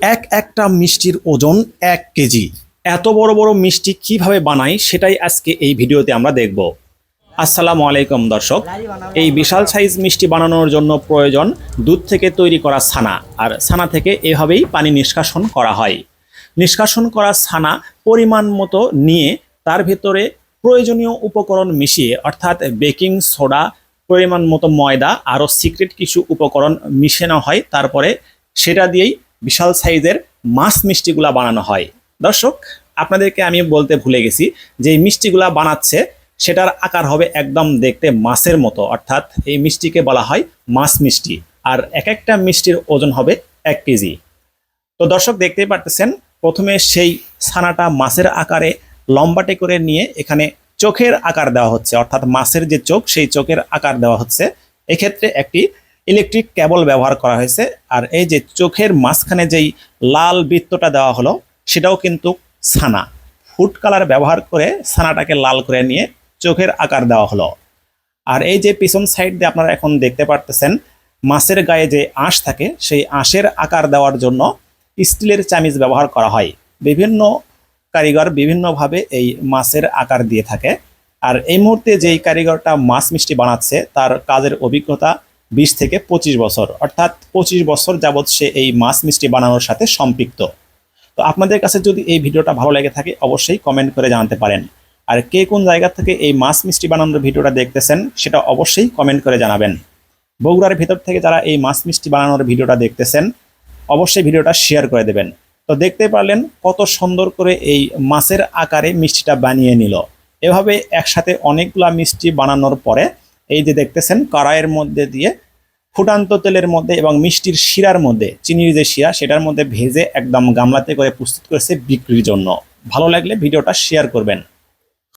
এক একটা মিষ্টির ওজন এক কেজি। এত বড় বড় মিষ্টি কীভাবে বানাই সেটাই আজকে এই ভিডিওতে আমরা দেখব। আসসালামু আলাইকুম দর্শক। এই বিশাল সাইজ মিষ্টি বানানোর জন্য প্রয়োজন দুধ থেকে তৈরি করা ছানা, আর ছানা থেকে এভাবেই পানি নিষ্কাশন করা হয়। নিষ্কাশন করা ছানা পরিমাণ মতো নিয়ে তার ভেতরে প্রয়োজনীয় উপকরণ মিশিয়ে, অর্থাৎ বেকিং সোডা, পরিমাণ মতো ময়দা, আরও সিক্রেট কিছু উপকরণ মিশানো হয়, তারপরে সেটা দিয়েই বিশাল সাইজের মাছ মিষ্টিগুলা বানানো হয়। দর্শক, আপনাদেরকে আমি বলতে ভুলে গেছি যে মিষ্টিগুলা বানাচ্ছে, সেটার আকার হবে একদম দেখতে মাছের মতো। অর্থাৎ এই মিষ্টিকে বলা হয় মাছ মিষ্টি। আর এক একটা মিষ্টির ওজন হবে এক কেজি। তো দর্শক, দেখতেই পারতেছেন, প্রথমে সেই ছানাটা মাছের আকারে লম্বাটে করে নিয়ে এখানে চোখের আকার দেওয়া হচ্ছে। অর্থাৎ মাছের যে চোখ, সেই চোখের আকার দেওয়া হচ্ছে। এক্ষেত্রে একটি ইলেকট্রিক কেবল ব্যবহার করা হয়েছে। আর এই যে চোখের মাঝখানে যেই লাল বৃত্তটা দেওয়া হলো, সেটাও কিন্তু ছানা। ফুড কালার ব্যবহার করে ছানাটাকে লাল করে নিয়ে চোখের আকার দেওয়া হলো। আর এই যে পিছন সাইড দিয়ে আপনারা এখন দেখতে পারতেছেন, মাছের গায়ে যে আঁশ থাকে, সেই আঁশের আকার দেওয়ার জন্য স্টিলের চামিচ ব্যবহার করা হয়। বিভিন্ন কারিগর বিভিন্নভাবে এই মাছের আকার দিয়ে থাকে। আর এই মুহূর্তে যেই কারিগরটা মাছ মিষ্টি বানাচ্ছে, তার কাজের অভিজ্ঞতা বিশ থেকে পঁচিশ বছর, অর্থাৎ পঁচিশ বছর যাবৎ সে এই মাছ মিষ্টি বানানোর সাথে সম্পৃক্ত। তো আপনাদের কাছে যদি এই ভিডিওটা ভালো লেগে থাকে, অবশ্যই কমেন্ট করে জানাতে পারেন। আর কে কোন জায়গা থেকে এই মাছ মিষ্টি বানানোর ভিডিওটা দেখতেছেন, সেটা অবশ্যই কমেন্ট করে জানাবেন। বগুড়ার ভেতর থেকে যারা এই মাছ মিষ্টি বানানোর ভিডিওটা দেখতেছেন, অবশ্যই ভিডিওটা শেয়ার করে দেবেন। তো দেখতে পারলেন কত সুন্দর করে এই মাছের আকারে মিষ্টিটা বানিয়ে নিল। এভাবে একসাথে অনেকগুলা মিষ্টি বানানোর পরে এই যে দেখতেছেন, কড়াইয়ের মধ্যে দিয়ে ফুটান্ত তেলের মধ্যে এবং মিষ্টির শিরার মধ্যে, চিনির যে শিরা, সেটার মধ্যে ভেজে একদম গামলাতে করে প্রস্তুত করেছে বিক্রির জন্য। ভালো লাগলে ভিডিওটা শেয়ার করবেন।